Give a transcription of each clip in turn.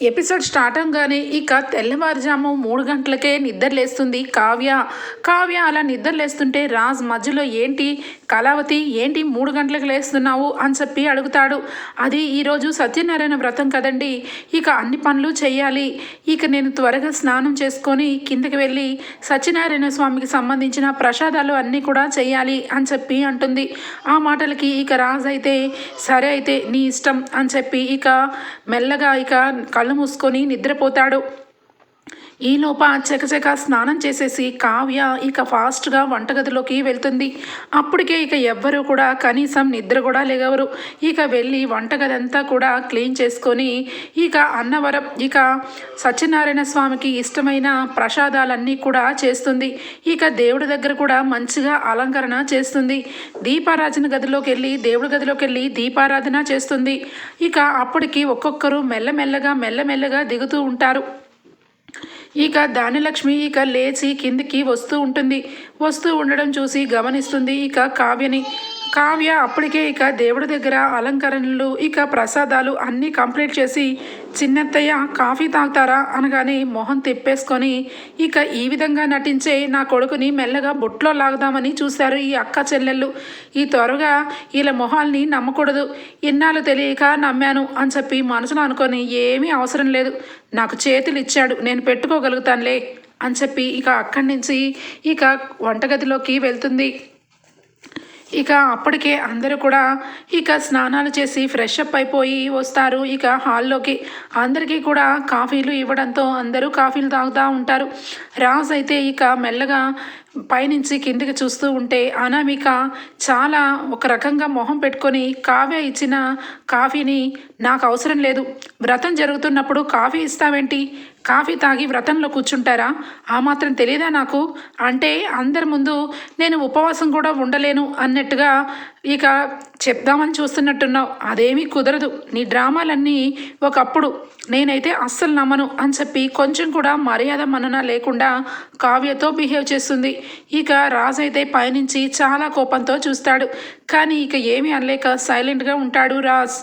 Episode start అవగానే ఇక తెల్లవారుజాము మూడు గంటలకే నిద్ర లేస్తుంది కావ్య. కావ్య అలా నిద్రలేస్తుంటే రాజ్ మధ్యలో ఏంటి? కళావతి ఏంటి మూడు గంటలకు లేస్తున్నావు అని చెప్పి అడుగుతాడు. అది ఈరోజు సత్యనారాయణ వ్రతం కదండి. ఇక అన్ని పనులు చేయాలి. ఇక నేను త్వరగా స్నానం చేసుకొని కిందకి వెళ్ళి సత్యనారాయణ స్వామికి సంబంధించిన ప్రసాదాలు అన్నీ కూడా చేయాలి అని చెప్పి అంటుంది. ఆ మాటలకి ఇక రాజ్ అయితే సరే అయితే నీ ఇష్టం అని చెప్పి ఇక మెల్లగా ఇక కళ్ళు మూసుకొని నిద్రపోతాడు. ఈలోప చకచక స్నానం చేసేసి కావ్య ఇక ఫాస్ట్గా వంటగదిలోకి వెళ్తుంది. అప్పటికే ఇక ఎవ్వరూ కూడా కనీసం నిద్ర కూడా లేగవరు. ఇక వెళ్ళి వంటగది అంతా కూడా క్లీన్ చేసుకొని ఇక అన్నవరం ఇక సత్యనారాయణ స్వామికి ఇష్టమైన ప్రసాదాలన్నీ కూడా చేస్తుంది. ఇక దేవుడి దగ్గర కూడా మంచిగా అలంకరణ చేస్తుంది. దీపారాధన గదిలోకి వెళ్ళి దేవుడి గదిలోకి వెళ్ళి దీపారాధన చేస్తుంది. ఇక అప్పటికి ఒక్కొక్కరు మెల్లమెల్లగా మెల్లమెల్లగా దిగుతూ ఉంటారు. ఇక దానిలక్ష్మి ఇక లేచి కిందికి వస్తూ ఉంటుంది. వస్తూ ఉండడం చూసి గమనిస్తుంది ఇక కావ్యని. కావ్య అప్పటికే ఇక దేవుడి దగ్గర అలంకరణలు ఇక ప్రసాదాలు అన్నీ కంప్లీట్ చేసి చిన్నత్తయ్య కాఫీ తాగుతారా అనగానే మొహం తిప్పేసుకొని ఇక ఈ విధంగా నటించే నా కొడుకుని మెల్లగా బుట్లో లాగుదామని చూశారు ఈ అక్క చెల్లెళ్ళు. ఈ త్వరగా వీళ్ళ మొహాల్ని నమ్మకూడదు. ఇన్నాళ్ళు తెలియక నమ్మాను అని చెప్పి మనసులో అనుకొని ఏమీ అవసరం లేదు. నాకు చేతులు ఇచ్చాడు నేను పెట్టుకోగలుగుతానులే అని చెప్పి ఇక అక్కడి నుంచి ఇక వంటగదిలోకి వెళ్తుంది. ఇక అప్పటికే అందరూ కూడా ఇక స్నానాలు చేసి ఫ్రెష్ అప్ అయిపోయి వస్తారు. ఇక హాల్లోకి అందరికీ కూడా కాఫీలు ఇవ్వడంతో అందరూ కాఫీలు తాగుతూ ఉంటారు. రాజ్ అయితే ఇక మెల్లగా పైనుంచి కిందికి చూస్తూ ఉంటే అనామిక చాలా ఒక రకంగా మొహం పెట్టుకొని కావ్య ఇచ్చిన కాఫీని నాకు అవసరం లేదు. వ్రతం జరుగుతున్నప్పుడు కాఫీ ఇస్తావేంటి? కాఫీ తాగి వ్రతంలో కూర్చుంటారా? ఆ మాత్రం తెలియదా నాకు? అంటే అందరి ముందు నేను ఉపవాసం కూడా ఉండలేను అన్నట్టుగా ఇక చెప్దామని చూస్తున్నట్టున్నావు. అదేమీ కుదరదు. నీ డ్రామాలన్నీ ఒకప్పుడు నేనైతే అస్సలు నమ్మను అని చెప్పి కొంచెం కూడా మర్యాద మనన లేకుండా కావ్యతో బిహేవ్ చేస్తుంది. ఇక రాజు అయితే పైనుంచి చాలా కోపంతో చూస్తాడు. కానీ ఇక ఏమీ అనలేక సైలెంట్గా ఉంటాడు రాజ్.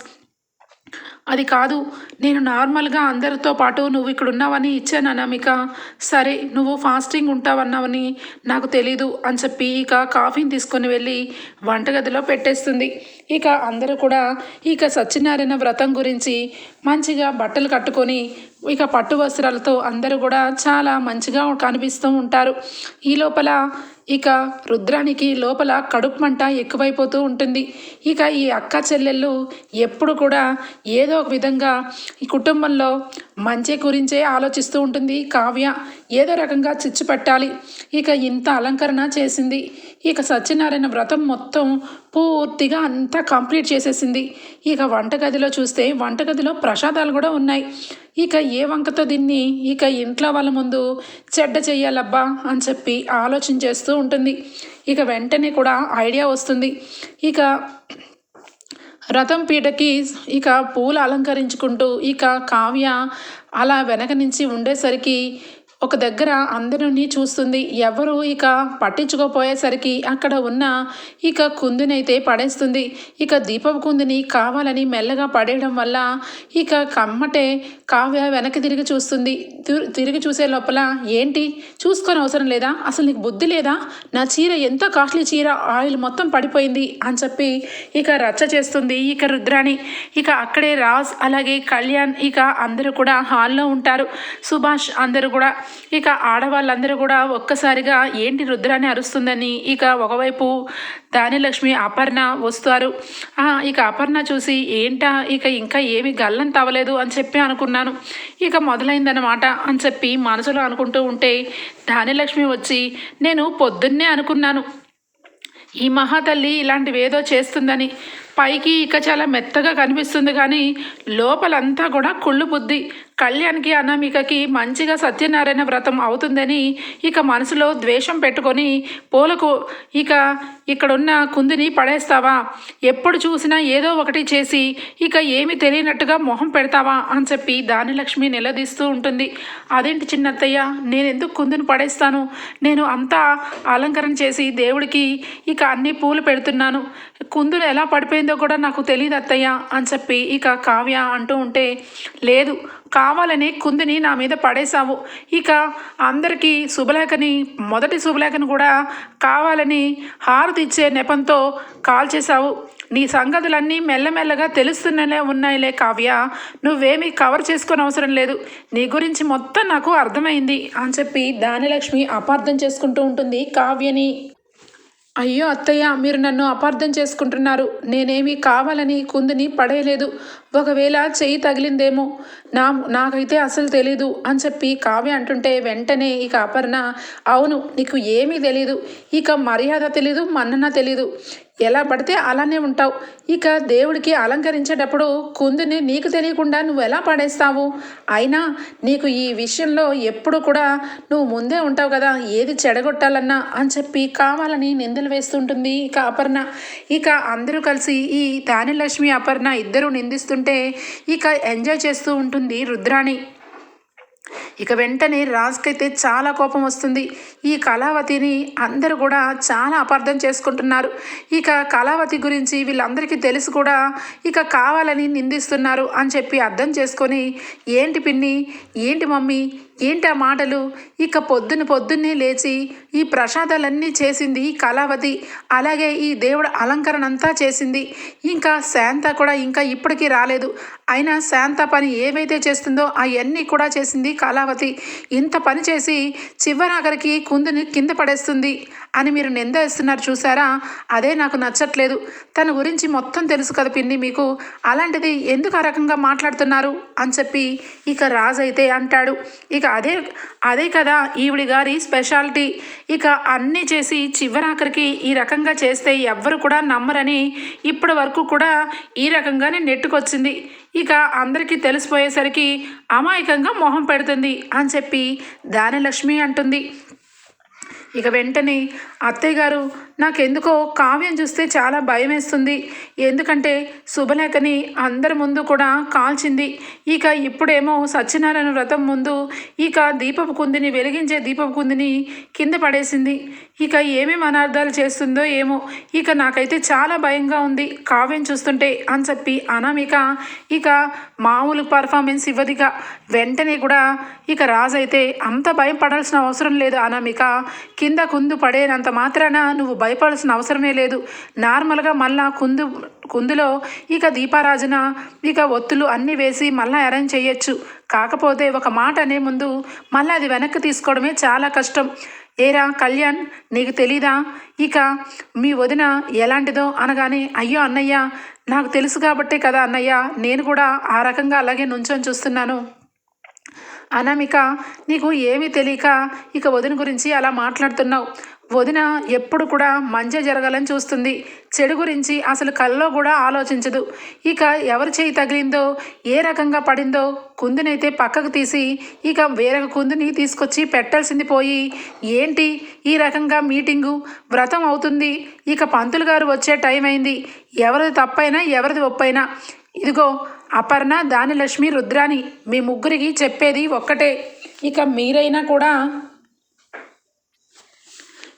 అది కాదు నేను నార్మల్గా అందరితో పాటు నువ్వు ఇక్కడ ఉన్నావని ఇచ్చాను అనామిక. సరే నువ్వు ఫాస్టింగ్ ఉంటావన్నావని నాకు తెలీదు అని చెప్పి ఇక కాఫీని తీసుకొని వెళ్ళి వంటగదిలో పెట్టేస్తుంది. ఇక అందరూ కూడా ఇక సత్యనారాయణ వ్రతం గురించి మంచిగా బట్టలు కట్టుకొని ఇక పట్టు వస్త్రాలతో అందరూ కూడా చాలా మంచిగా కనిపిస్తూ ఉంటారు. ఈ లోపల ఇక రుద్రానికి లోపల కడుపు మంట ఎక్కువైపోతూ ఉంటుంది. ఇక ఈ అక్క చెల్లెళ్ళు ఎప్పుడు కూడా ఏదో ఒక విధంగా ఈ కుటుంబంలో మంచి గురించే ఆలోచిస్తూ ఉంటుంది కావ్య. ఏదో రకంగా చిచ్చు పెట్టాలి. ఇక ఇంత అలంకరణ చేసింది. ఇక సత్యనారాయణ వ్రతం మొత్తం పూర్తిగా అంతా కంప్లీట్ చేసేసింది. ఇక వంటగదిలో చూస్తే వంటగదిలో ప్రసాదాలు కూడా ఉన్నాయి. ఇక ఏ వంకతో దీన్ని ఇక ఇంట్లో వాళ్ళ ముందు చెడ్డ చెయ్యాలబ్బా అని చెప్పి ఆలోచన చేస్తూ ఉంటుంది. ఇక వెంటనే కూడా ఐడియా వస్తుంది. ఇక రథం పీటకి ఇక పూలు అలంకరించుకుంటూ ఇక కావ్య అలా వెనక నుంచి ఉండేసరికి ఒక దగ్గర అందరినీ చూస్తుంది. ఎవరు ఇక పట్టించుకోపోయేసరికి అక్కడ ఉన్న ఇక కుందునైతే పడేస్తుంది. ఇక దీపపు కుందిని కావాలని మెల్లగా పడేయడం వల్ల ఇక కమ్మటే కావ్య వెనక్కి తిరిగి చూస్తుంది. తిరిగి చూసే లోపల ఏంటి? చూసుకొని అవసరం లేదా? అసలు నీకు బుద్ధి లేదా? నా చీర ఎంతో కాస్ట్లీ చీర? ఆయిల్ మొత్తం పడిపోయింది అని చెప్పి ఇక రచ్చ చేస్తుంది ఇక రుద్రాణి. ఇక అక్కడే రాజ్ అలాగే కళ్యాణ్ ఇక అందరూ కూడా హాల్లో ఉంటారు. సుభాష్ అందరూ కూడా ఇక ఆడవాళ్ళందరూ కూడా ఒక్కసారిగా ఏంటి రుద్రాన్ని అరుస్తుందని ఇక ఒకవైపు దానిలక్ష్మి అపర్ణ వస్తారు. ఇక అపర్ణ చూసి ఏంటా ఇక ఇంకా ఏమి గల్లం తవ్వలేదు అని చెప్పి అనుకున్నాను. ఇక మొదలైందనమాట అని చెప్పి మనసులో అనుకుంటూ ఉంటే దానిలక్ష్మి వచ్చి నేను పొద్దున్నే అనుకున్నాను. ఈ మహాతల్లి ఇలాంటివి ఏదో చేస్తుందని. పైకి ఇక చాలా మెత్తగా కనిపిస్తుంది కానీ లోపలంతా కూడా కుళ్ళు బుద్ధి. కళ్యాణ్కి అనామికకి మంచిగా సత్యనారాయణ వ్రతం అవుతుందని ఇక మనసులో ద్వేషం పెట్టుకొని పూలకు ఇక ఇక్కడున్న కుందిని పడేస్తావా? ఎప్పుడు చూసినా ఏదో ఒకటి చేసి ఇక ఏమి తెలియనట్టుగా మొహం పెడతావా? అని చెప్పి దానిలక్ష్మి నిలదీస్తూ ఉంటుంది. అదేంటి చిన్నత్తయ్య? నేను ఎందుకు కుందిని పడేస్తాను? నేను అంతా అలంకరణ చేసి దేవుడికి ఇక అన్ని పూలు పెడుతున్నాను. కుందులు ఎలా పడిపోయిందో కూడా నాకు తెలియదు అత్తయ్య అని చెప్పి ఇక కావ్య అంటూ ఉంటే లేదు కావాలని కుందిని నా మీద పడేశావు. ఇక అందరికీ శుభలేఖని మొదటి శుభలేఖని కూడా కావాలని హారతి ఇచ్చే నెపంతో కాల్ చేశావు. నీ సంగతులన్నీ మెల్లమెల్లగా తెలుస్తూనే ఉన్నాయిలే కావ్య. నువ్వేమీ కవర్ చేసుకొని అవసరం లేదు. నీ గురించి మొత్తం నాకు అర్థమైంది అని చెప్పి దానిలక్ష్మి అపార్థం చేసుకుంటూ ఉంటుంది కావ్యని. అయ్యో అత్తయ్య మీరు నన్ను అపార్థం చేసుకుంటున్నారు. నేనేమీ కావాలని కుందిని పడేయలేదు. ఒకవేళ చెయ్యి తగిలిందేమో నా నాకైతే అసలు తెలీదు అని చెప్పి కావ్య అంటుంటే వెంటనే ఇక అపర్ణ అవును నీకు ఏమీ తెలీదు. ఇక మర్యాద తెలీదు మన్నన తెలీదు. ఎలా పడితే అలానే ఉంటావు. ఇక దేవుడికి అలంకరించేటప్పుడు కుందిని నీకు తెలియకుండా నువ్వు ఎలా పడేస్తావు? అయినా నీకు ఈ విషయంలో ఎప్పుడు కూడా నువ్వు ముందే ఉంటావు కదా ఏది చెడగొట్టాలన్నా అని చెప్పి కావాలని నిందలు వేస్తుంటుంది ఇక అపర్ణ. ఇక అందరూ కలిసి ఈ తానిలక్ష్మి అపర్ణ ఇద్దరు నిందిస్తుంటే ఇక ఎంజాయ్ చేస్తూ ఉంటుంది రుద్రాణి. ఇక వెంటనే రాజ్కైతే చాలా కోపం వస్తుంది. ఈ కళావతిని అందరూ కూడా చాలా అపార్థం చేసుకుంటున్నారు. ఇక కళావతి గురించి వీళ్ళందరికీ తెలుసు కూడా. ఇక కావాలని నిందిస్తున్నారు అని చెప్పి అర్థం చేసుకొని ఏంటి పిన్ని? ఏంటి మమ్మీ? ఏంటా మాటలు? ఇక పొద్దున పొద్దున్నే లేచి ఈ ప్రసాదాలన్నీ చేసింది ఈ కళావతి. అలాగే ఈ దేవుడు అలంకరణ అంతా చేసింది. ఇంకా శాంత కూడా ఇంకా ఇప్పటికీ రాలేదు. అయినా శాంత పని ఏవైతే చేస్తుందో అవన్నీ కూడా చేసింది కళావతి. ఇంత పని చేసి చివరాఖరికి కుందుని కింద పడేస్తుంది. అని మీరు నింద వేస్తున్నారు చూసారా? అదే నాకు నచ్చట్లేదు. తన గురించి మొత్తం తెలుసు కదా పిన్ని మీకు. అలాంటిది ఎందుకు ఆ రకంగా మాట్లాడుతున్నారు? అని చెప్పి ఇక రాజు అయితే అంటాడు. ఇక అదే అదే కదా ఈవిడి గారి స్పెషాలిటీ. ఇక అన్నీ చేసి చివరాఖరికి ఈ రకంగా చేస్తే ఎవ్వరు కూడా నమ్మరని ఇప్పటి వరకు కూడా ఈ రకంగానే నెట్టుకొచ్చింది. ఇక అందరికీ తెలిసిపోయేసరికి అమాయకంగా మొహం పెడుతుంది అని చెప్పి దానలక్ష్మి అంటుంది. ఇక వెంటనే అత్తయ్య గారు నాకెందుకో కావ్యం చూస్తే చాలా భయం వేస్తుంది ఎందుకంటే శుభలేఖని అందరి ముందు కూడా కాల్చింది. ఇక ఇప్పుడేమో సత్యనారాయణ వ్రతం ముందు ఇక దీపపు కుందిని వెలిగించే దీపపు కుందిని కింద పడేసింది. ఇక ఏమేమి అనార్థాలు చేస్తుందో ఏమో. ఇక నాకైతే చాలా భయంగా ఉంది కావ్యం చూస్తుంటే అని చెప్పి అనామిక ఇక మామూలు పర్ఫార్మెన్స్ ఇవ్వదిగా వెంటనే కూడా ఇక రాజు అయితే అంత భయం పడాల్సిన అవసరం లేదు అనామిక. కింద కుందు పడేనంత మాత్రాన నువ్వు భయపడాల్సిన అవసరమే లేదు. నార్మల్గా మళ్ళా కుందు కుందులో ఇక దీపారాజన ఇక ఒత్తులు అన్నీ వేసి మళ్ళీ అరేంజ్ చేయొచ్చు. కాకపోతే ఒక మాట అనే ముందు మళ్ళీ అది వెనక్కి తీసుకోవడమే చాలా కష్టం. ఏరా కళ్యాణ్ నీకు తెలీదా? ఇక మీ వదిన ఎలాంటిదో అనగానే అయ్యో అన్నయ్య నాకు తెలుసు కాబట్టే కదా అన్నయ్య నేను కూడా ఆ రకంగా అలాగే నుంచొని చూస్తున్నాను. అనామిక నీకు ఏమీ తెలియక ఇక వదిన గురించి అలా మాట్లాడుతున్నావు. వదిన ఎప్పుడు కూడా మంచి జరగాలని చూస్తుంది. చెడు గురించి అసలు కల్లో కూడా ఆలోచించదు. ఇక ఎవరి చేయి తగిలిందో ఏ రకంగా పడిందో కుందునైతే పక్కకు తీసి ఇక వేరొక కుందుని తీసుకొచ్చి పెట్టాల్సింది పోయి ఏంటి ఈ రకంగా మీటింగు? వ్రతం అవుతుంది. ఇక పంతులు గారు వచ్చే టైం అయింది. ఎవరిది తప్పైనా ఎవరిది ఒప్పైనా. ఇదిగో అపర్ణ దానిలక్ష్మి రుద్రాని మీ ముగ్గురికి చెప్పేది ఒక్కటే. ఇక మీరైనా కూడా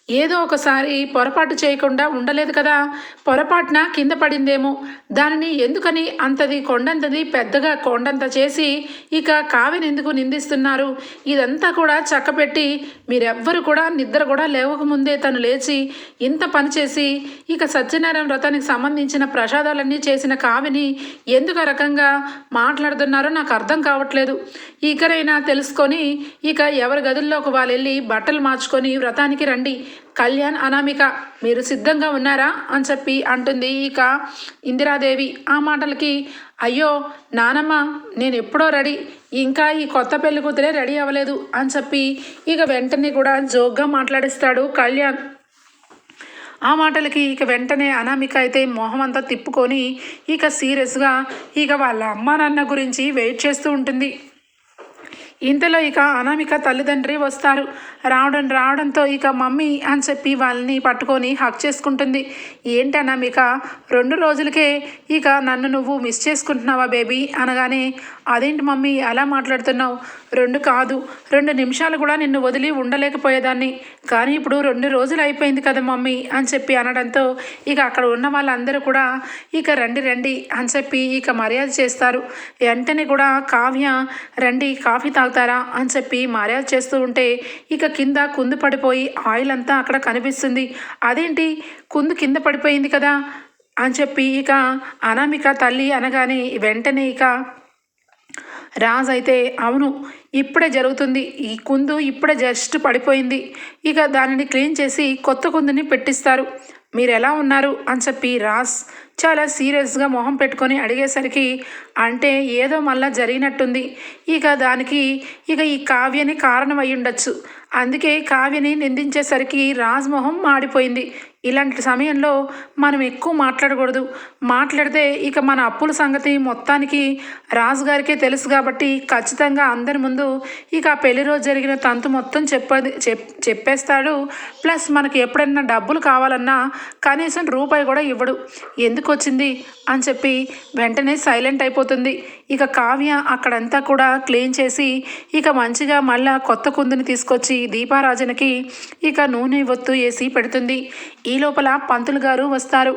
ఏదో ఒకసారి పొరపాటు చేయకుండా ఉండలేదు కదా. పొరపాటున కింద పడిందేమో. దానిని ఎందుకని అంతది కొండంతది పెద్దగా కొండంత చేసి ఇక కావిని ఎందుకు నిందిస్తున్నారు? ఇదంతా కూడా చక్కపెట్టి మీరెవ్వరు కూడా నిద్ర కూడా లేవకముందే తను లేచి ఇంత పని చేసి ఇక సత్యనారాయణ వ్రతానికి సంబంధించిన ప్రసాదాలన్నీ చేసిన కావిని ఎందుకు ఆ రకంగా మాట్లాడుతున్నారో నాకు అర్థం కావట్లేదు. ఇకరైనా తెలుసుకొని ఇక ఎవరి గదుల్లోకి వాళ్ళు వెళ్ళి బట్టలు మార్చుకొని వ్రతానికి రండి. కళ్యాణ్ అనామిక మీరు సిద్ధంగా ఉన్నారా? అని చెప్పి అంటుంది ఇక ఇందిరాదేవి. ఆ మాటలకి అయ్యో నానమ్మ నేను ఎప్పుడో రెడీ. ఇంకా ఈ కొత్త పెళ్ళి కూతురే రెడీ అవ్వలేదు అని చెప్పి ఇక వెంటనే కూడా జోక్గా మాట్లాడిస్తాడు కళ్యాణ్. ఆ మాటలకి ఇక వెంటనే అనామిక అయితే మొహం అంతా తిప్పుకొని ఇక సీరియస్గా ఇక వాళ్ళ అమ్మ నాన్న గురించి వెయిట్ చేస్తూ ఉంటుంది. ఇంతలో ఇక అనామిక తల్లిదండ్రి వస్తారు. రావడం రావడంతో ఇక మమ్మీ అని చెప్పి వాళ్ళని పట్టుకొని హక్ చేసుకుంటుంది. ఏంటి అనామిక? రెండు రోజులకే ఇక నన్ను నువ్వు మిస్ చేసుకుంటున్నావా బేబీ అనగానే అదేంటి మమ్మీ? అలా మాట్లాడుతున్నావు? రెండు కాదు. రెండు నిమిషాలు కూడా నిన్ను వదిలి ఉండలేకపోయేదాన్ని. కానీ ఇప్పుడు రెండు రోజులు అయిపోయింది కదా మమ్మీ అని చెప్పి అనడంతో ఇక అక్కడ ఉన్న వాళ్ళందరూ కూడా ఇక రండి రండి అని చెప్పి ఇక మర్యాద చేస్తారు. వెంటనే కూడా కావ్య రండి కాఫీ తాగుతారా అని చెప్పి మర్యాద చేస్తూ ఉంటే ఇక కింద కుందు పడిపోయి ఆయిల్ అంతా అక్కడ కనిపిస్తుంది. అదేంటి? కుందు కింద పడిపోయింది కదా అని చెప్పి ఇక అనామిక తల్లి అనగానే వెంటనే ఇక రాజ్ అయితే అవును ఇప్పుడే జరుగుతుంది. ఈ కుందు ఇప్పుడే జస్ట్ పడిపోయింది. ఇక దానిని క్లీన్ చేసి కొత్త కుందుని పెట్టిస్తారు. మీరు ఎలా ఉన్నారు? అని చెప్పి రాజ్ చాలా సీరియస్గా మొహం పెట్టుకొని అడిగేసరికి అంటే ఏదో మళ్ళా జరిగినట్టుంది. ఇక దానికి ఇక ఈ కావ్యని కారణం అయి ఉండొచ్చు. అందుకే కావ్యని నిందించేసరికి రాజ్ మొహం మాడిపోయింది. ఇలాంటి సమయంలో మనం ఎక్కువ మాట్లాడకూడదు. మాట్లాడితే ఇక మన అప్పుల సంగతి మొత్తానికి రాజు గారికే తెలుసు కాబట్టి ఖచ్చితంగా అందరి ముందు ఇక ఆ పెళ్ళి రోజు జరిగిన తంతు మొత్తం చెప్పది చెప్ చెప్పేస్తాడు. ప్లస్ మనకి ఎప్పుడైనా డబ్బులు కావాలన్నా కనీసం రూపాయి కూడా ఇవ్వడు. ఎందుకు వచ్చింది? అని చెప్పి వెంటనే సైలెంట్ అయిపోతుంది. ఇక కావ్య అక్కడంతా కూడా క్లీన్ చేసి ఇక మంచిగా మళ్ళా కొత్త కుందుని తీసుకొచ్చి దీపారాజనకి ఇక నూనె ఒత్తు వేసి పెడుతుంది. ఈ లోపల పంతులు గారు వస్తారు.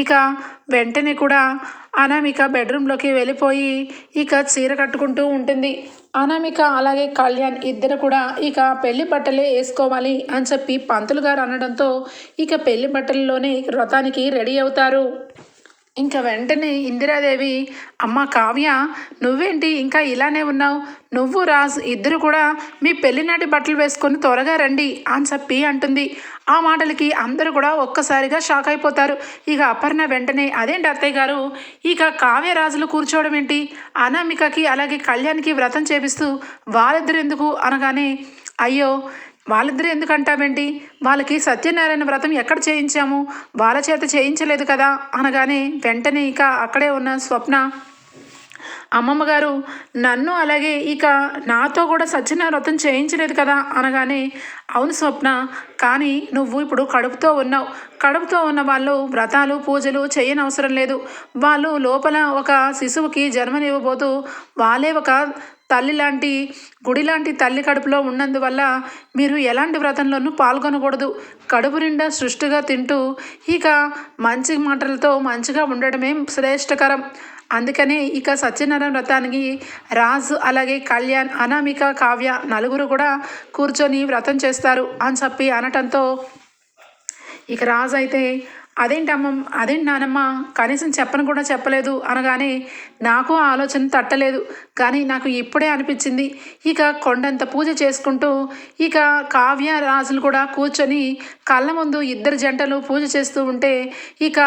ఇక వెంటనే కూడా అనామిక బెడ్రూమ్లోకి వెళ్ళిపోయి ఇక చీర కట్టుకుంటూ ఉంటుంది. అనామిక అలాగే కళ్యాణ్ ఇద్దరు కూడా ఇక పెళ్ళి బట్టలే వేసుకోవాలి అని చెప్పి పంతులు గారు అనడంతో ఇక పెళ్ళి బట్టలలోనే వ్రతానికి రెడీ అవుతారు. ఇంకా వెంటనే ఇందిరాదేవి అమ్మ కావ్య నువ్వేంటి ఇంకా ఇలానే ఉన్నావు? నువ్వు రాజు ఇద్దరు కూడా మీ పెళ్ళినాటి బట్టలు వేసుకొని త్వరగా రండి అని చెప్పి అంటుంది. ఆ మాటలకి అందరూ కూడా ఒక్కసారిగా షాక్ అయిపోతారు. ఇక అపర్ణ వెంటనే అదేంటి అత్తయ్య గారు? ఇక కావ్య రాజులు కూర్చోవడం ఏంటి? అనామికకి అలాగే కళ్యాణ్కి వ్రతం చేపిస్తూ వాళ్ళిద్దరు ఎందుకు? అనగానే అయ్యో వాళ్ళిద్దరూ ఎందుకు అంటావేంటి వాళ్ళకి సత్యనారాయణ వ్రతం ఎక్కడ చేయించాము? వాళ్ళ చేత చేయించలేదు కదా? అనగానే వెంటనే ఇక అక్కడే ఉన్న స్వప్న అమ్మమ్మ గారు నన్ను అలాగే ఇక నాతో కూడా సత్యనారాయణ వ్రతం చేయించలేదు కదా? అనగానే అవును స్వప్న కానీ నువ్వు ఇప్పుడు కడుపుతో ఉన్నావు. కడుపుతో ఉన్న వాళ్ళు వ్రతాలు పూజలు చేయనవసరం లేదు. వాళ్ళు లోపల ఒక శిశువుకి జన్మనివ్వబోతూ వాళ్ళే ఒక తల్లి లాంటి గుడి లాంటి తల్లి కడుపులో ఉన్నందువల్ల మీరు ఎలాంటి వ్రతంలోనూ పాల్గొనకూడదు. కడుపు నిండా సృష్టిగా తింటూ ఇక మంచి మాటలతో మంచిగా ఉండడమే శ్రేష్టకరం. అందుకనే ఇక సత్యనారాయణ వ్రతానికి రాజు అలాగే కళ్యాణ్ అనామిక కావ్య నలుగురు కూడా కూర్చొని వ్రతం చేస్తారు అని చెప్పి అనటంతో ఇక రాజు అయితే అదేంటి అమ్మ అదేంటి నానమ్మ? కనీసం చెప్పను కూడా చెప్పలేదు అనగానే నాకు ఆ ఆలోచన తట్టలేదు. కానీ నాకు ఇప్పుడే అనిపించింది. ఇక కొండంత పూజ చేసుకుంటూ ఇక కావ్య రాజులు కూడా కూర్చొని కళ్ళ ముందు ఇద్దరు జంటలు పూజ చేస్తూ ఉంటే ఇక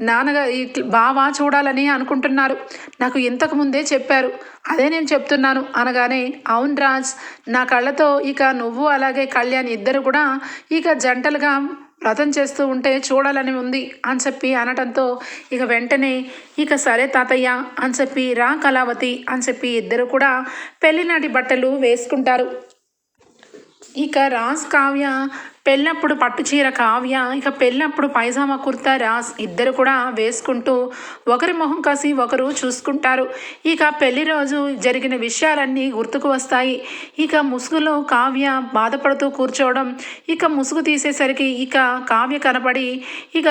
నాన్నగా బావా చూడాలని అనుకుంటున్నారు. నాకు ఇంతకు ముందే చెప్పారు. అదే నేను చెప్తున్నాను అనగానే అవును రాజ్ నా కళ్ళతో ఇక నువ్వు అలాగే కళ్యాణ్ ఇద్దరు కూడా ఇక జంటలుగా వ్రతం చేస్తూ ఉంటే చూడాలని ఉంది అని చెప్పి అనటంతో ఇక వెంటనే ఇక సరే తాతయ్య అని చెప్పి రా కళావతి అని చెప్పి ఇద్దరు కూడా పెళ్ళినాటి బట్టలు వేసుకుంటారు. ఇక రాజ్ కావ్య పెళ్ళప్పుడు పట్టు చీర కావ్య ఇక పెళ్ళప్పుడు పైజామా కుర్తా రాస్ ఇద్దరు కూడా వేసుకుంటూ ఒకరి మొహం కసి ఒకరు చూసుకుంటారు. ఇక పెళ్ళి రోజు జరిగిన విషయాలన్నీ గుర్తుకు వస్తాయి. ఇక ముసుగులో కావ్య బాధపడుతూ కూర్చోవడం ఇక ముసుగు తీసేసరికి ఇక కావ్య కనపడి ఇక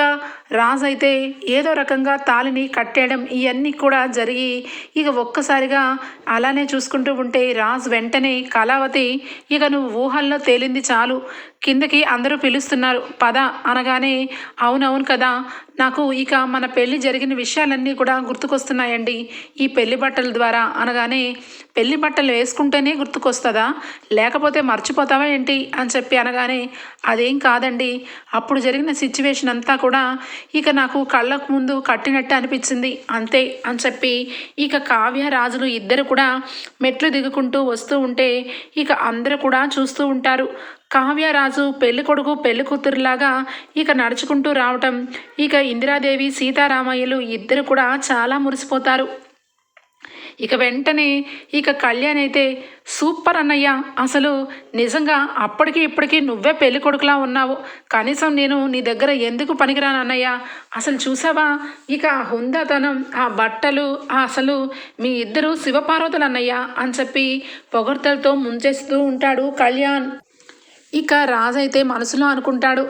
రాజ్ అయితే ఏదో రకంగా తాలిని కట్టేయడం ఇవన్నీ కూడా జరిగి ఇక ఒక్కసారిగా అలానే చూసుకుంటూ ఉంటే రాజ్ వెంటనే కళావతి ఇక నువ్వు ఊహల్లో తేలింది చాలు. కిందకి అందరూ పిలుస్తున్నారు. పద అనగానే అవునవును కదా నాకు ఇక మన పెళ్ళి జరిగిన విషయాలన్నీ కూడా గుర్తుకొస్తున్నాయండి. ఈ పెళ్ళి బట్టల ద్వారా అనగానే పెళ్ళి బట్టలు వేసుకుంటేనే గుర్తుకొస్తుందా? లేకపోతే మర్చిపోతావా ఏంటి? అని చెప్పి అనగానే అదేం కాదండి. అప్పుడు జరిగిన సిచ్యువేషన్ అంతా కూడా ఇక నాకు కళ్ళకు ముందు కట్టినట్టు అనిపించింది. అంతే అని చెప్పి ఇక కావ్య రాజులు ఇద్దరు కూడా మెట్లు దిగుకుంటూ వస్తూ ఉంటే ఇక అందరూ కూడా చూస్తూ ఉంటారు. కావ్యరాజు పెళ్ళి కొడుకు పెళ్ళి కూతురులాగా ఇక నడుచుకుంటూ రావటం. ఇక ఇందిరాదేవి సీతారామయ్యలు ఇద్దరు కూడా చాలా మురిసిపోతారు. ఇక వెంటనే ఇక కళ్యాణ్ అయితే సూపర్ అన్నయ్య అసలు నిజంగా అప్పటికి ఇప్పటికీ నువ్వే పెళ్ళి కొడుకులా ఉన్నావు. కనీసం నేను నీ దగ్గర ఎందుకు పనికిరాను అన్నయ్య? అసలు చూసావా? ఇక ఆ హుందాతనం ఆ బట్టలు ఆ అసలు మీ ఇద్దరు శివపార్వతులు అన్నయ్య అని చెప్పి పొగడ్తలతో ముంచేస్తూ ఉంటాడు కళ్యాణ్. ఇక రాజైతే మనసులో అనుకుంటాడు.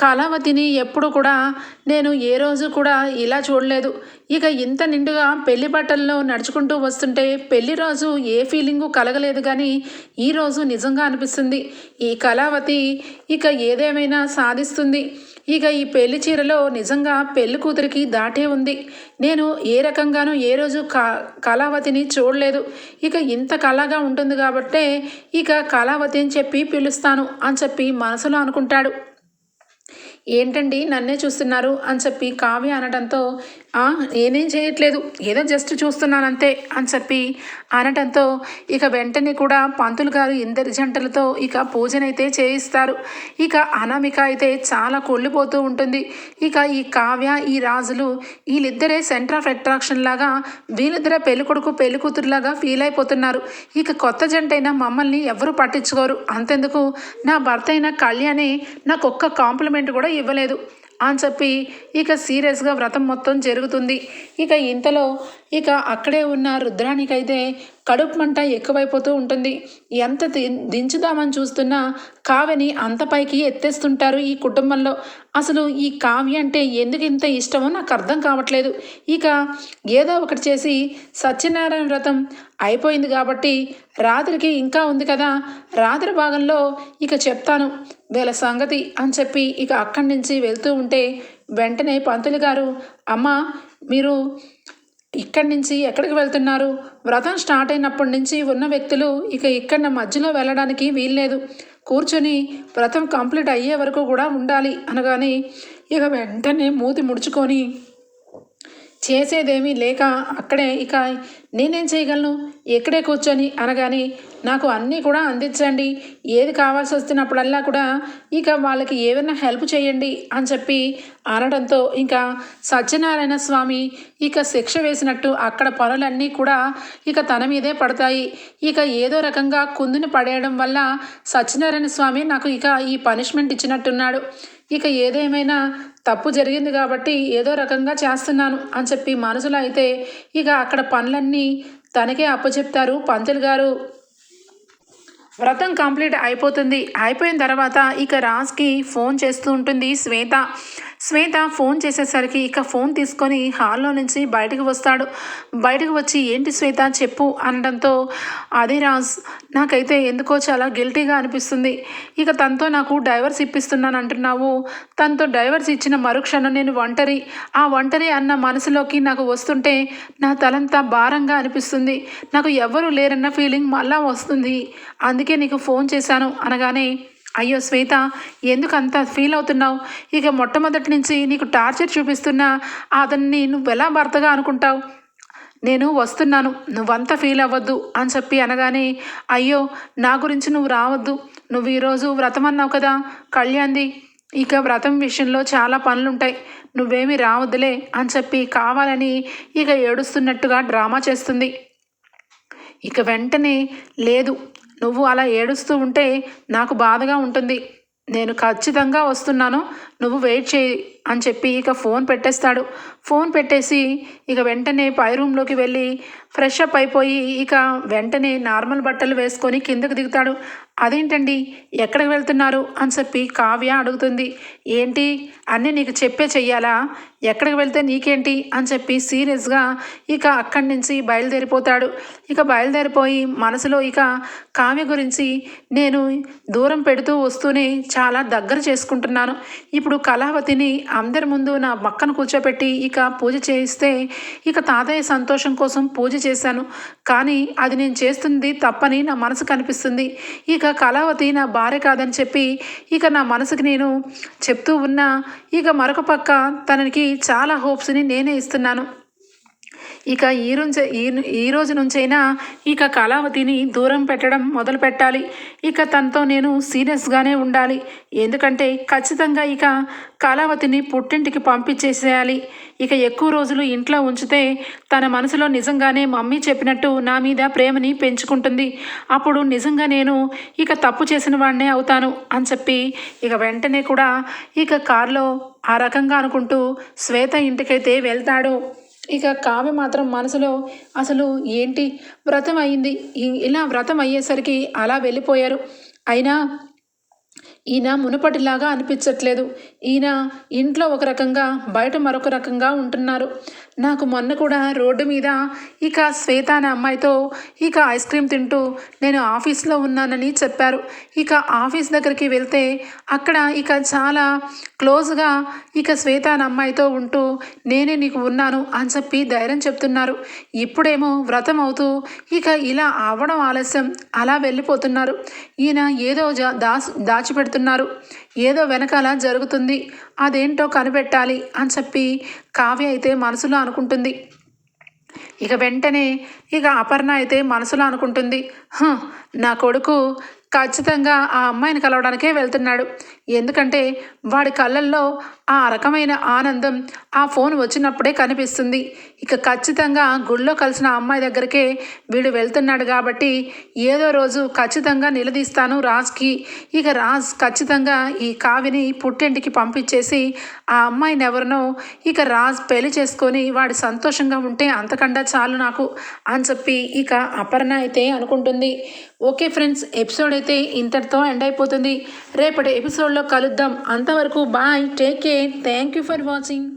కళావతిని ఎప్పుడు కూడా నేను ఏ రోజు కూడా ఇలా చూడలేదు. ఇక ఇంత నిండుగా పెళ్ళి బట్టల్లో నడుచుకుంటూ వస్తుంటే పెళ్ళి రోజు ఏ ఫీలింగు కలగలేదు కానీ ఈరోజు నిజంగా అనిపిస్తుంది. ఈ కళావతి ఇక ఏదేమైనా సాధిస్తుంది. ఇక ఈ పెళ్ళి చీరలో నిజంగా పెళ్ళి కూతురికి దాటే ఉంది. నేను ఏ రకంగానూ ఏ రోజు కా కళావతిని చూడలేదు. ఇక ఇంత కళగా ఉంటుంది కాబట్టే ఇక కళావతి అని చెప్పి పిలుస్తాను అని చెప్పి మనసులో అనుకుంటాడు. ఏంటండి నన్నే చూస్తున్నారు అని చెప్పి కావ్య అనడంతో ఏనేం చేయట్లేదు. ఏదో జస్ట్ చూస్తున్నాను అంతే అని చెప్పి అనడంతో ఇక వెంటనే కూడా పంతులు గారు ఇద్దరి జంటలతో ఇక పూజనైతే చేయిస్తారు. ఇక అనామిక అయితే చాలా కొల్లిపోతూ ఉంటుంది. ఇక ఈ కావ్య ఈ రాజులు వీళ్ళిద్దరే సెంటర్ ఆఫ్ అట్రాక్షన్ లాగా వీళ్ళిద్దరే పెళ్ళికొడుకు పెళ్ళికూతురులాగా ఫీల్ అయిపోతున్నారు. ఇక కొత్త జంట అయినా మమ్మల్ని ఎవరు పట్టించుకోరు. అంతెందుకు? నా భర్త అయిన కళ్యాణి నాకు ఒక్క కాంప్లిమెంట్ కూడా ఇవ్వలేదు. అని చెప్పి ఇక సీరియస్గా వ్రతం మొత్తం జరుగుతుంది. ఇక ఇంతలో ఇక అక్కడే ఉన్న రుద్రానికైతే కడుపు మంట ఎక్కువైపోతూ ఉంటుంది. ఎంత దించుదామని చూస్తున్నా కావ్యని అంత పైకి ఎత్తేస్తుంటారు ఈ కుటుంబంలో. అసలు ఈ కావ్య అంటే ఎందుకు ఇంత ఇష్టమో నాకు అర్థం కావట్లేదు. ఇక ఏదో ఒకటి చేసి సత్యనారాయణ వ్రతం అయిపోయింది కాబట్టి రాత్రికి ఇంకా ఉంది కదా. రాత్రి భాగంలో ఇక చెప్తాను. వీళ్ళ సంగతి అని చెప్పి ఇక అక్కడి నుంచి వెళ్తూ ఉంటే వెంటనే పంతులు గారు అమ్మ మీరు ఇక్కడి నుంచి ఎక్కడికి వెళ్తున్నారు? వ్రతం స్టార్ట్ అయినప్పటి నుంచి ఉన్న వ్యక్తులు ఇక ఇక్కడ మధ్యలో వెళ్ళడానికి వీల్లేదు. కూర్చొని వ్రతం కంప్లీట్ అయ్యే వరకు కూడా ఉండాలి అనగానే ఇక వెంటనే మూతి ముడుచుకొని చేసేదేమీ లేక అక్కడే ఇక నేనేం చేయగలను? ఎక్కడే కూర్చొని అనగానే నాకు అన్నీ కూడా అందించండి. ఏది కావాల్సి వస్తున్నప్పుడల్లా కూడా ఇక వాళ్ళకి ఏమైనా హెల్ప్ చేయండి అని చెప్పి అనడంతో ఇంకా సత్యనారాయణ స్వామి ఇక శిక్ష వేసినట్టు అక్కడ పనులన్నీ కూడా ఇక తన మీదే పడతాయి. ఇక ఏదో రకంగా కుందుని పడేయడం వల్ల సత్యనారాయణ స్వామి నాకు ఇక ఈ పనిష్మెంట్ ఇచ్చినట్టున్నాడు. ఇక ఏదేమైనా తప్పు జరిగింది కాబట్టి ఏదో రకంగా చేస్తున్నాను అని చెప్పి మనసులో అయితే ఇక అక్కడ పనులన్నీ తనకే అప్పచెప్తారు పంతులు గారు. వ్రతం కంప్లీట్ అయిపోతుంది. అయిపోయిన తర్వాత ఇక రాజ్కి ఫోన్ చేస్తూ ఉంటుంది శ్వేత. శ్వేత ఫోన్ చేసేసరికి ఇక ఫోన్ తీసుకొని హాల్లో నుంచి బయటకు వస్తాడు. బయటకు వచ్చి ఏంటి శ్వేత చెప్పు అనడంతో అదే రాజ్ నాకైతే ఎందుకో చాలా గిల్టీగా అనిపిస్తుంది. ఇక తనతో నాకు డైవర్స్ ఇప్పిస్తున్నాను అంటున్నావు. తనతో డైవర్స్ ఇచ్చిన మరుక్షణం నేను ఒంటరి. ఆ ఒంటరి అన్న మనసులోకి నాకు వస్తుంటే నా తలంతా భారంగా అనిపిస్తుంది. నాకు ఎవరు లేరన్న ఫీలింగ్ మళ్ళా వస్తుంది. అందుకే నీకు ఫోన్ చేశాను అనగానే అయ్యో శ్వేత ఎందుకు అంత ఫీల్ అవుతున్నావు? ఇక మొట్టమొదటి నుంచి నీకు టార్చర్ చూపిస్తున్నా అతన్ని నువ్వు ఎలా భర్తగా అనుకుంటావు? నేను వస్తున్నాను నువ్వంతా ఫీల్ అవ్వద్దు అని చెప్పి అనగానే అయ్యో నా గురించి నువ్వు రావద్దు. నువ్వు ఈరోజు వ్రతం అన్నావు కదా కళ్యాణ్ది. ఇక వ్రతం విషయంలో చాలా పనులుంటాయి. నువ్వేమీ రావద్దులే అని చెప్పి కావాలని ఇక ఏడుస్తున్నట్టుగా డ్రామా చేస్తుంది. ఇక వెంటనే లేదు నువ్వు అలా ఏడుస్తూ ఉంటే నాకు బాధగా ఉంటుంది. నేను ఖచ్చితంగా వస్తున్నాను. నువ్వు వెయిట్ చేయి అని చెప్పి ఇక ఫోన్ పెట్టేస్తాడు. ఫోన్ పెట్టేసి ఇక వెంటనే పై రూమ్లోకి వెళ్ళి ఫ్రెష్ అప్ అయిపోయి ఇక వెంటనే నార్మల్ బట్టలు వేసుకొని కిందకు దిగుతాడు. అదేంటండి? ఎక్కడికి వెళ్తున్నారు? అని చెప్పి కావ్య అడుగుతుంది. ఏంటి? అన్నీ నీకు చెప్పే చెయ్యాలా? ఎక్కడికి వెళ్తే నీకేంటి? అని చెప్పి సీరియస్గా ఇక అక్కడి నుంచి బయలుదేరిపోతాడు. ఇక బయలుదేరిపోయి మనసులో ఇక కావ్య గురించి నేను దూరం పెడుతూ వస్తూనే చాలా దగ్గర చేసుకుంటున్నాను. ఇప్పుడు కళావతిని అందరి ముందు నా మక్కను కూర్చోపెట్టి ఇక పూజ చేయిస్తే ఇక తాతయ్య సంతోషం కోసం పూజ చేశాను. కానీ అది నేను చేస్తుంది తప్పని నా మనసు కనిపిస్తుంది ఇక కళావతి నా భార్య కాదని చెప్పి ఇక నా మనసుకి నేను చెప్తూ ఉన్నా ఇక మరొక పక్క తనకి చాలా హోప్స్ని నేనే ఇస్తున్నాను. ఇక ఈ రోజు ఈ ఈ రోజు నుంచైనా ఇక కళావతిని దూరం పెట్టడం మొదలు పెట్టాలి. ఇక తనతో నేను సీరియస్గానే ఉండాలి. ఎందుకంటే ఖచ్చితంగా ఇక కళావతిని పుట్టింటికి పంపించేసేయాలి. ఇక ఎక్కువ రోజులు ఇంట్లో ఉంచితే తన మనసులో నిజంగానే మమ్మీ చెప్పినట్టు నా మీద ప్రేమని పెంచుకుంటుంది. అప్పుడు నిజంగా నేను ఇక తప్పు చేసిన వాడినే అవుతాను అని చెప్పి ఇక వెంటనే కూడా ఇక కారులో ఆ రకంగా అనుకుంటూ శ్వేత ఇంటికైతే వెళ్తాడు. ఇక కావ్య మాత్రం మనసులో అసలు ఏంటి వ్రతం అయింది? ఇలా వ్రతం అయ్యేసరికి అలా వెళ్ళిపోయారు. అయినా ఈయన మునుపటిలాగా అనిపించట్లేదు. ఈయన ఇంట్లో ఒక రకంగా బయట మరొక రకంగా ఉంటున్నారు. నాకు మొన్న కూడా రోడ్డు మీద ఇక శ్వేత అనే అమ్మాయితో ఇక ఐస్ క్రీమ్ తింటూ నేను ఆఫీస్లో ఉన్నానని చెప్పారు. ఇక ఆఫీస్ దగ్గరికి వెళ్తే అక్కడ ఇక చాలా క్లోజ్గా ఇక శ్వేత అనే అమ్మాయితో ఉంటూ నేనే నీకు ఉన్నాను అని చెప్పి ధైర్యం చెప్తున్నారు. ఇప్పుడేమో వ్రతం అవుతూ ఇక ఇలా అవ్వడం ఆలస్యం అలా వెళ్ళిపోతున్నారు. ఈయన ఏదో జా దాచి దాచిపెడుతున్నారు. ఏదో వెనకాల జరుగుతుంది. అదేంటో కనిపెట్టాలి అని చెప్పి కావ్య అయితే మనసులో అనుకుంటుంది. ఇక వెంటనే ఇక అపర్ణ అయితే మనసులో అనుకుంటుంది నా కొడుకు ఖచ్చితంగా ఆ అమ్మాయిని కలవడానికే వెళ్తున్నాడు. ఎందుకంటే వాడి కళ్ళల్లో ఆ రకమైన ఆనందం ఆ ఫోన్ వచ్చినప్పుడే కనిపిస్తుంది. ఇక ఖచ్చితంగా గుళ్ళో కలిసిన అమ్మాయి దగ్గరికే వీడు వెళ్తున్నాడు కాబట్టి ఏదో రోజు ఖచ్చితంగా నిలదీస్తాను రాజ్కి. ఇక రాజ్ ఖచ్చితంగా ఈ కావిని పుట్టింటికి పంపించేసి ఆ అమ్మాయిని ఎవరినో ఇక రాజ్ పెళ్ళి చేసుకొని వాడు సంతోషంగా ఉంటే అంతకన్నా చాలు నాకు అని చెప్పి ఇక అపర్ణ అయితే అనుకుంటుంది. ఓకే ఫ్రెండ్స్ ఎపిసోడ్ అయితే ఇంతటితో ఎండ్ అయిపోతుంది. రేపటి ఎపిసోడ్లో కలుద్దాం. అంతవరకు bye take care. Thank you for watching.